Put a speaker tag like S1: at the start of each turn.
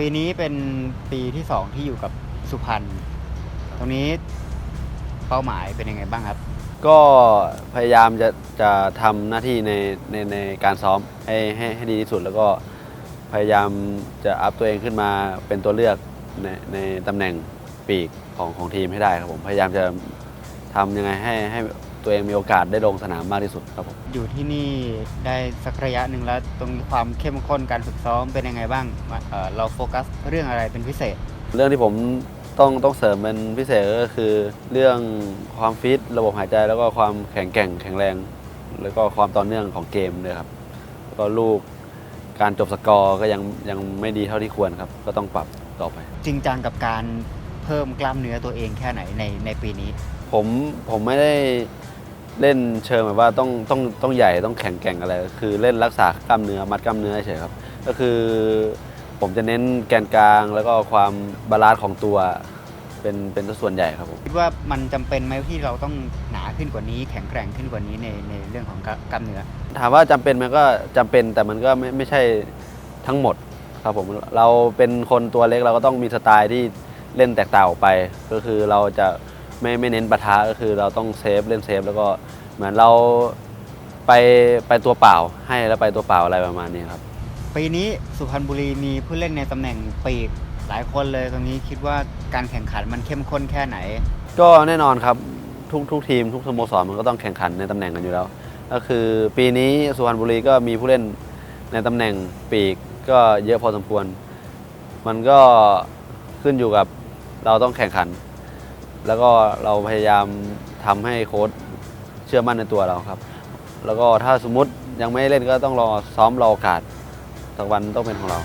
S1: ปีนี้เป็นปีที่สองที่อยู่กับสุพรรณตรงนี้เป้าหมายเป็นยังไงบ้างครับ
S2: ก็พยายามจะจะทำหน้าที่ในในในการซ้อมให้ให้ให้ดีที่สุด แล้วก็พยายามจะอัพตัวเองขึ้นมาเป็นตัวเลือกในในตำแหน่งปีกของของทีมให้ได้ครับผมพยายามจะทำยังไงให้ให้ ตัวเองมีโอกาสได้ลงสนามมากที่สุดครับผม
S1: อยู่ที่นี่ได้สักระยะหนึ่งแล้วตรงนี้ความเข้มข้นการฝึกซ้อมเป็นยังไงบ้างเอ่อเราโฟกัสเรื่องอะไรเป็นพิเศษ
S2: เรื่องที่ผมต้องต้องเสริมเป็นพิเศษก็คือ เรื่องความฟิตระบบหายใจแล้วก็ความแข็งแกร่งแข็งแรง แล้วก็ความต่อเนื่องของเกมเลยครับแล้วก็ลูกการจบสกอร์ก็ยังยังไม่ดีเท่าที่ควรครับ ก็ต้องปรับต่อไป
S1: จริงจังกับการเพิ่มกล้ามเนื้อตัวเองแค่ไหนในในปีนี้
S2: ผมผมไม่ได้ เล่นเชิงแบบว่าต้องต้องต้องใหญ่ต้องแข็งแกร่งอะไร คือเล่นรักษากล้ามเนื้อมัดกล้ามเนื้อเฉยครับ ก็คือผมจะเน้นแกนกลางแล้วก็ความบาลานซ์ของตัวเป็นเป็นส่วนใหญ่ครับผม
S1: คิดว่ามันจำเป็นไหมที่เราต้องหนาขึ้นกว่านี้ แข็งแกร่งขึ้นกว่านี้ในในเรื่องของกล้ามเนื้อ
S2: ถามว่าจำเป็นมันก็จำเป็นแต่มันก็ไม่ไม่ใช่ทั้งหมดครับผมเราเป็นคนตัวเล็กเราก็ต้องมีสไตล์ที่เล่นแตกต่างออกไป ก็คือเราจะ ไม่ไม่เน้นปะทะก็คือเราต้องเซฟเล่นเซฟแล้วก็เหมือนเราไปไปตัวเปล่าให้แล้วไปตัวเปล่าอะไรประมาณนี้ครับ
S1: ปีนี้สุพรรณบุรีมีผู้เล่นในตำแหน่งปีกหลายคนเลยตรงนี้คิดว่าการแข่งขันมันเข้มข้นแค่ไหน
S2: ก็แน่นอนครับทุกทุกทีมทุกสโมสรมันก็ต้องแข่งขันในตำแหน่งกันอยู่แล้ว ก็คือปีนี้สุพรรณบุรีก็มีผู้เล่นในตำแหน่งปีกก็เยอะพอสมควร มันก็ขึ้นอยู่กับเราต้องแข่งขัน แล้วก็เราพยายามทำให้โค้ชเชื่อมั่นในตัวเราครับ แล้วก็ถ้าสมมติยังไม่เล่นก็ต้องรอซ้อมรอโอกาสสักวันต้องเป็นของเรา